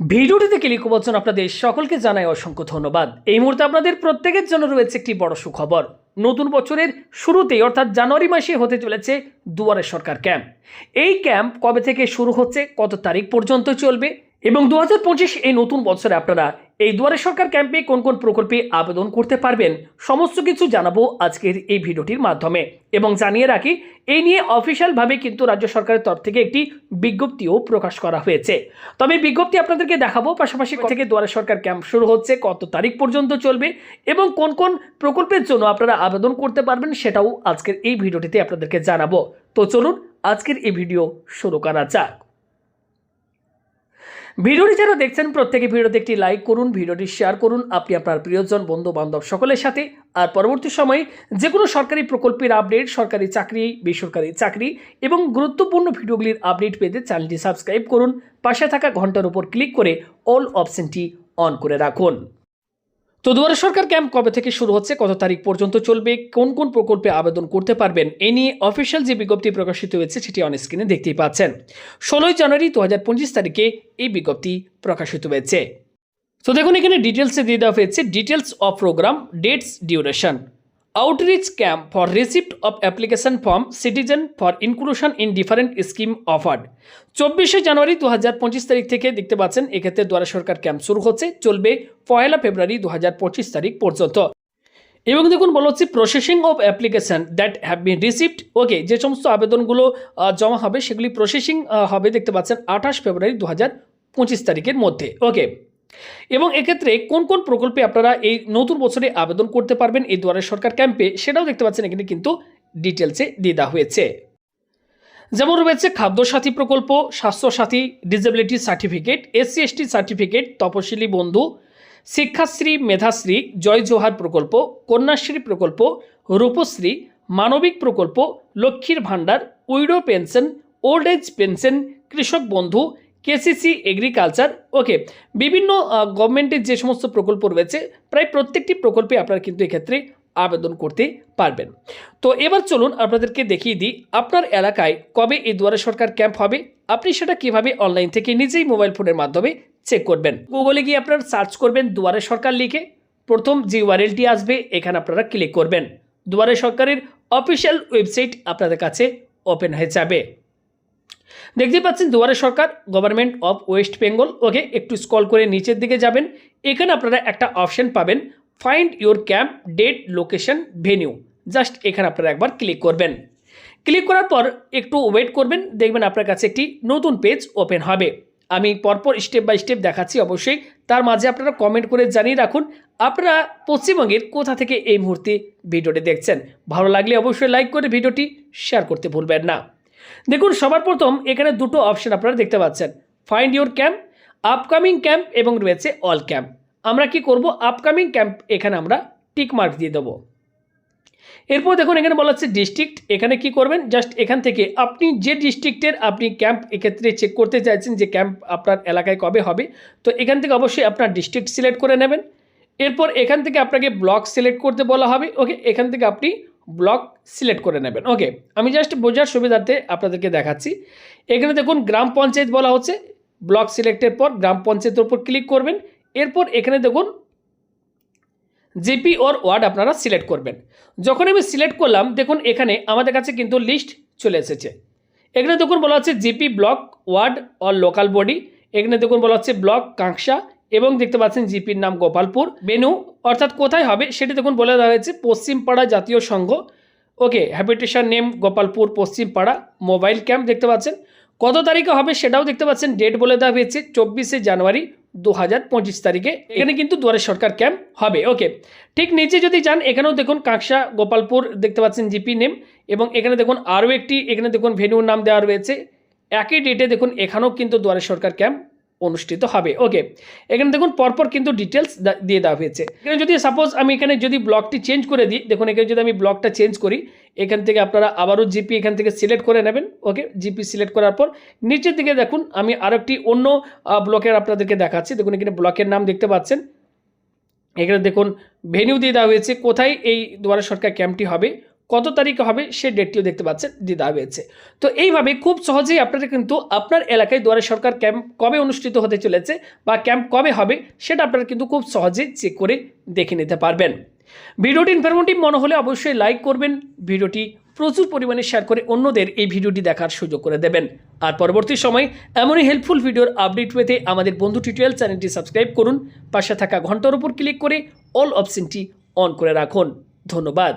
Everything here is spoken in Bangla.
ভিডিওটিতে ক্লিক করছেন আপনাদের সকলকে জানাই অসংখ্য ধন্যবাদ। এই মুহূর্তে আপনাদের প্রত্যেকের জন্য রয়েছে একটি বড় সুখবর। নতুন বছরের শুরুতেই, অর্থাৎ জানুয়ারি মাসে হতে চলেছে দুয়ারে সরকার ক্যাম্প। এই ক্যাম্প কবে থেকে শুরু হচ্ছে, কত তারিখ পর্যন্ত চলবে এবং দু হাজার পঁচিশ এই নতুন বছরে আপনারা এই দুয়ারে সরকার ক্যাম্পে কোন কোন প্রকল্পে আবেদন করতে পারবেন, সমস্ত কিছু জানাব আজকের এই ভিডিওটির মাধ্যমে। এবং জানিয়ে রাখি, এই নিয়ে অফিসিয়ালভাবে কিন্তু রাজ্য সরকারের তরফ থেকে একটি বিজ্ঞপ্তিও প্রকাশ করা হয়েছে। তবে বিজ্ঞপ্তি আপনাদেরকে দেখাবো, পাশাপাশি থেকে দুয়ারে সরকার ক্যাম্প শুরু হচ্ছে, কত তারিখ পর্যন্ত চলবে এবং কোন কোন প্রকল্পের জন্য আপনারা আবেদন করতে পারবেন সেটাও আজকের এই ভিডিওটিতে আপনাদেরকে জানাব। তো চলুন, আজকের এই ভিডিও শুরু করা যাক। ভিডিওটি যারা দেখছেন, প্রত্যেকে ভিডিওতে একটি লাইক করুন, ভিডিওটি শেয়ার করুন। আপনি আপনার প্রিয়জন বন্ধু বান্ধব সকলের সাথে। আর পরবর্তী সময়ে যে কোনো সরকারি প্রকল্পের আপডেট সরকারি চাকরি, বেসরকারি চাকরি এবং গুরুত্বপূর্ণ ভিডিওগুলির আপডেট পেতে চ্যানেলটি সাবস্ক্রাইব করুন। পাশে থাকা ঘণ্টার উপর ক্লিক করে অল অপশনটি অন করে রাখুন। তো দুয়ারে সরকার ক্যাম্প কবে থেকে শুরু হচ্ছে? কত তারিখ পর্যন্ত চলবে? কোন কোন প্রকল্পে আবেদন করতে পারবেন? এ নিয়ে অফিসিয়াল যে বিজ্ঞপ্তি প্রকাশিত হয়েছে, সেটি অন স্ক্রিনে দেখতেই পাচ্ছেন। ষোলোই জানুয়ারি দু হাজার পঁচিশ তারিখে এই বিজ্ঞপ্তি প্রকাশিত হয়েছে। তো দেখুন, এখানে ডিটেলসে দিয়ে দেওয়া হয়েছে details of program dates duration outreach camp for receipt of application form citizen for inclusion in different scheme offered চব্বিশে জানুয়ারি দু হাজার পঁচিশ তারিখ থেকে দেখতে পাচ্ছেন, এক্ষেত্রে দ্বারা সরকার ক্যাম্প শুরু হচ্ছে, চলবে পয়লা ফেব্রুয়ারি দু হাজার পঁচিশ তারিখ পর্যন্ত। এবং দেখুন, বলা হচ্ছে processing of application that have been received okay যে সমস্ত আবেদনগুলো জমা হবে, সেগুলি প্রসেসিং হবে, দেখতে পাচ্ছেন, আঠাশ ফেব্রুয়ারি দু হাজার পঁচিশ তারিখের মধ্যে ওকে এবং এক্ষেত্রে কোন কোন প্রকল্পে আপনারা এই নতুন বছরে আবেদন করতে পারবেন এই দুয়ারে সরকার ক্যাম্পে, সেটাও দেখতে পাচ্ছেন, এখানে কিন্তু ডিটেলসে দিয়ে দেওয়া হয়েছে। যেমন রয়েছে খাদ্যসাথী প্রকল্প, Swasthya Sathi disability certificate SC ST certificate Taposili Bandhu, Shikshashree, Medhashree, জয় জোহার প্রকল্প, কন্যাশ্রী প্রকল্প, রূপশ্রী, মানবিক প্রকল্প, লক্ষ্মীর ভাণ্ডার, widow pension, old age pension, Krishak Bandhu KCC agriculture ওকে বিভিন্ন গভর্নমেন্টের যে সমস্ত প্রকল্প রয়েছে, প্রায় প্রত্যেকটি প্রকল্পে আপনারা কিন্তু এক্ষেত্রে আবেদন করতে পারবেন। তো এবার চলুন আপনাদেরকে দেখিয়ে দিই, আপনার এলাকায় কবে এই দুয়ারে সরকার ক্যাম্প হবে? আপনি সেটা কীভাবে অনলাইন থেকে নিজেই মোবাইল ফোনের মাধ্যমে চেক করবেন? গুগলে গিয়ে আপনারা সার্চ করবেন দুয়ারে সরকার লিখে, প্রথম যে ওয়ারেলটি আসবে, এখানে আপনারা ক্লিক করবেন। দুয়ারে সরকারের অফিসিয়াল ওয়েবসাইট আপনাদের কাছে ওপেন হয়ে যাবে। দেখতে পাচ্ছেন, Duare Sarkar government of West Bengal okay একটু স্কল করে নিচের দিকে যাবেন। এখানে আপনারা একটা অপশন পাবেন find your camp date location venue just এখানে আপনারা একবার ক্লিক করবেন। ক্লিক করার পর একটু ওয়েট করবেন, দেখবেন আপনার কাছে একটি নতুন পেজ ওপেন হবে। আমি পরপর স্টেপ বাই স্টেপ দেখাচ্ছি অবশ্যই। তার মাঝে আপনারা কমেন্ট করে জানিয়ে রাখুন, আপনারা পশ্চিমবঙ্গের কোথা থেকে এই মুহূর্তে ভিডিওটি দেখছেন? ভালো লাগলে অবশ্যই লাইক করে ভিডিওটি শেয়ার করতে ভুলবেন না। দেখুন, সবার প্রথম এখানে দুটো অপশন আপনারা দেখতে পাচ্ছেন। Find your camp upcoming camp এবং রয়েছে অল ক্যাম্প আমরা কি করব? আপকামিং ক্যাম্প এখানে আমরা টিক মার্ক দিয়ে দেবো। এরপর দেখুন, এখানে বলা হচ্ছে ডিস্ট্রিক্ট এখানে কি করবেন? জাস্ট এখান থেকে আপনি যে ডিস্ট্রিক্টের আপনি ক্যাম্প এক্ষেত্রে চেক করতে চাইছেন যে ক্যাম্প আপনার এলাকায় কবে হবে, তো এখান থেকে অবশ্যই আপনার ডিস্ট্রিক্ট সিলেক্ট করে নেবেন। এরপর এখান থেকে আপনাকে ব্লক সিলেক্ট করতে বলা হবে। ওকে এখান থেকে আপনি ব্লক সিলেক্ট করে নেবেন। ওকে আমি জাস্ট বোঝার সুবিধার্থে আপনাদেরকে দেখাচ্ছি। এখানে দেখুন, গ্রাম পঞ্চায়েত বলা হচ্ছে। ব্লক সিলেক্টের পর গ্রাম পঞ্চায়েতের উপর ক্লিক করবেন। এরপর এখানে দেখুন জিপি ওর ওয়ার্ড আপনারা সিলেক্ট করবেন। যখন আমি সিলেক্ট করলাম, দেখুন, এখানে আমাদের কাছে কিন্তু লিস্ট চলে এসেছে। এখানে দেখুন, বলা হচ্ছে GP block ward or local body এখানে দেখুন, বলা হচ্ছে ব্লক কাঁকসা এবং দেখতে পাচ্ছেন জিপির নাম গোপালপুর। বেনু অর্থাৎ কোথায় হবে সেটি দেখুন বলে দেওয়া হয়েছে Paschimpara Jatiya Sangha. Okay, habitation name Gopalpur, Paschimpara mobile camp দেখতে পাচ্ছেন। কত তারিখে হবে সেটাও দেখতে পাচ্ছেন, ডেট বলে দেওয়া হয়েছে চব্বিশে জানুয়ারি দু হাজার পঁচিশ তারিখে। এখানে কিন্তু দুয়ারে সরকার ক্যাম্প হবে, ওকে। ঠিক নিচে যদি যান, এখানেও দেখুন কাঁকসা গোপালপুর দেখতে পাচ্ছেন জিপি নেম এবং এখানে দেখুন আরও একটি, এখানে দেখুন ভেন্যুর নাম দেওয়া রয়েছে। একই ডেটে দেখুন এখানেও কিন্তু দুয়ারে সরকার ক্যাম্প অনুষ্ঠিত হবে। ওকে এখানে দেখুন, পরপর কিন্তু ডিটেলস দিয়ে দেওয়া হয়েছে। এখানে যদি সাপোজ আমি এখানে যদি ব্লকটি চেঞ্জ করে দিই, দেখুন, এখানে যদি আমি ব্লকটা চেঞ্জ করি, এখান থেকে আপনারা আবারও জিপি এখান থেকে সিলেক্ট করে নেবেন। ওকে জিপি সিলেক্ট করার পর নিচের দিকে দেখুন, আমি আরও একটি অন্য ব্লকের আপনাদেরকে দেখাচ্ছি। দেখুন, এখানে ব্লকের নাম দেখতে পাচ্ছেন। এখানে দেখুন ভেনিউ দিয়ে দেওয়া হয়েছে, কোথায় এই দুয়ারে সরকার ক্যাম্পটি হবে? কত তারিখে হবে সে ডেটটিও দেখতে পাচ্ছেন দেওয়া হয়েছে তো এইভাবে খুব সহজেই আপনারা কিন্তু আপনার এলাকায় দুয়ারে সরকার ক্যাম্প কবে অনুষ্ঠিত হতে চলেছে বা ক্যাম্প কবে হবে সেটা আপনারা কিন্তু খুব সহজেই চেক করে দেখে নিতে পারবেন। ভিডিওটি ইনফরমেটিভ মনে হলে অবশ্যই লাইক করবেন, ভিডিওটি প্রচুর পরিমাণে শেয়ার করে অন্যদের এই ভিডিওটি দেখার সুযোগ করে দেবেন। আর পরবর্তী সময় এমনই হেল্পফুল ভিডিওর আপডেট পেতে আমাদের বন্ধু টিউটোরিয়াল চ্যানেলটি সাবস্ক্রাইব করুন, পাশে থাকা ঘণ্টার উপর ক্লিক করে অল অপশনটি অন করে রাখুন। ধন্যবাদ।